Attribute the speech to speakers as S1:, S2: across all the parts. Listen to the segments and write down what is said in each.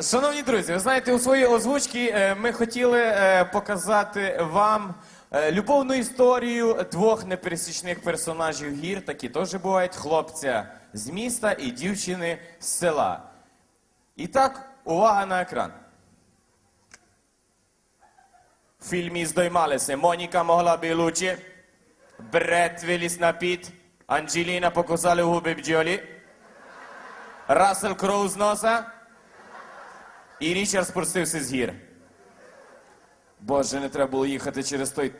S1: Шановні друзі, ви знаєте, у своїй озвучці е, ми хотіли е, показати вам е, любовну історію двох непересічних персонажів гір, такі теж бувають, хлопця з міста і дівчини з села. І так, увага на екран. В фільмі здоймалися Моніка могла білучі, Бред виліз на піт, Анджеліна покусали губи бджолі, Рассел Кроу з носа, і Річард спустився з гір. Боже, не треба було їхати через той.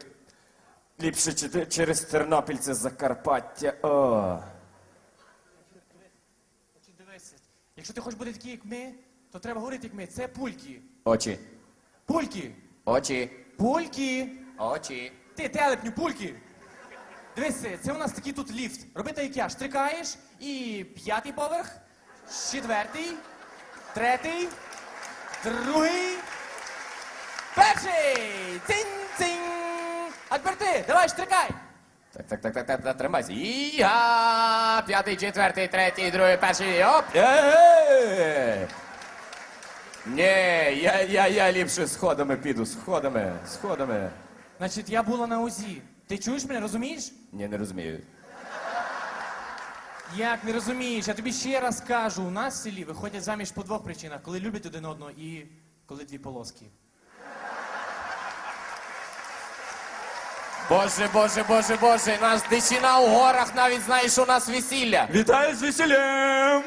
S1: Ліпше через Тернопіль це Закарпаття. О.
S2: Дивися, якщо ти хочеш бути такий, як ми, то треба говорити, як ми. Це пульки.
S1: Очі.
S2: Пульки!
S1: Очі.
S2: Пульки!
S1: Очі.
S2: Ти телепню, пульки! Дивися, це у нас такий тут ліфт. Роби так, як я. Штрикаєш і п'ятий поверх, четвертий, третій, другий, перший! Цинь-цинь! А тепер ти, давай, штрикай!
S1: Так, так, так, так, так, так, тримайся. Іга! П'ятий, четвертий, третій, другий, перший. Оп! Ні, я, я, я ліпше сходами піду, сходами, сходами.
S2: Значить, я була на УЗІ. Ти чуєш мене, розумієш?
S1: Ні, не розумію.
S2: Як не розумієш? Я тобі ще раз кажу, у нас в селі виходять заміж по двох причинах, коли люблять один одного і коли дві полоски.
S1: Боже, боже, боже, боже, нас дичина у горах навіть знає, що у нас весілля.
S3: Вітаю з весіллям!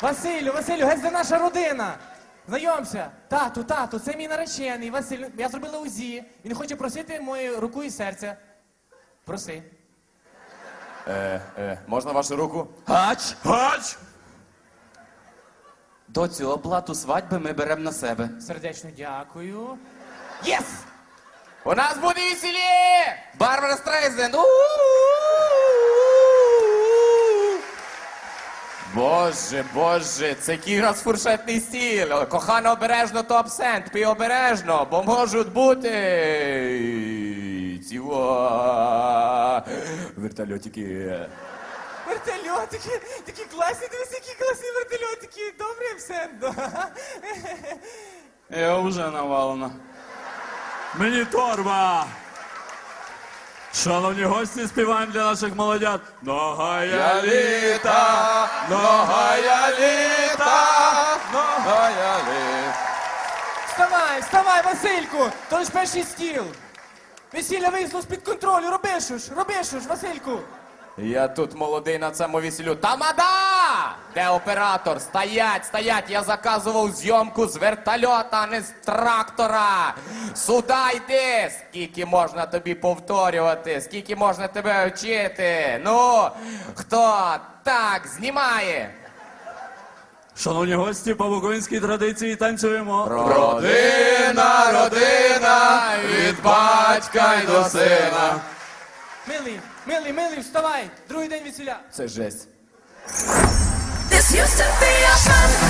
S2: Василю, Василю, геть де наша родина. Знайомся. Тату, тату, це мій наречений. Василю, я зробила УЗІ. Він хоче просити мою руку і серця. Проси.
S1: Е, е, можна вашу руку?
S3: Гач! Гач!
S4: Доцю, оплату свадьби ми беремо на себе.
S2: Сердечно дякую. Єс!
S1: У нас буде весілля!
S4: Барбара Стрейзен!
S1: Боже, боже, це який раз фуршетний стіл. Кохано обережно то абсент, пий обережно, бо можуть бути. Ціва. Вертольотики.
S2: Вертольотики, такі класні, дивись, які класні вертольотики. Добре, все.
S3: Я вже навалена. Мені торба! Шановні гості, співаємо для наших молодят. Ногая літа, ногая літа, ногая літа.
S2: Вставай, вставай, Васильку! То лиш перший стіл. Весілля вийшло з-під контролю, роби що ж, роби що ж, Васильку.
S1: Я тут молодий на цьому весіллю. Тамада! Де оператор? Стоять, стоять! Я заказував зйомку з вертольота, а не з трактора. Сюда йди! Скільки можна тобі повторювати? Скільки можна тебе вчити? Ну, хто так знімає?
S3: Шановні гості, по буковинській традиції танцюємо.
S1: Родина, родина, від батька й до сина.
S2: Милий, милий, милий, вставай! Другий день весіля.
S1: Це жесть.
S5: This used to be our fun.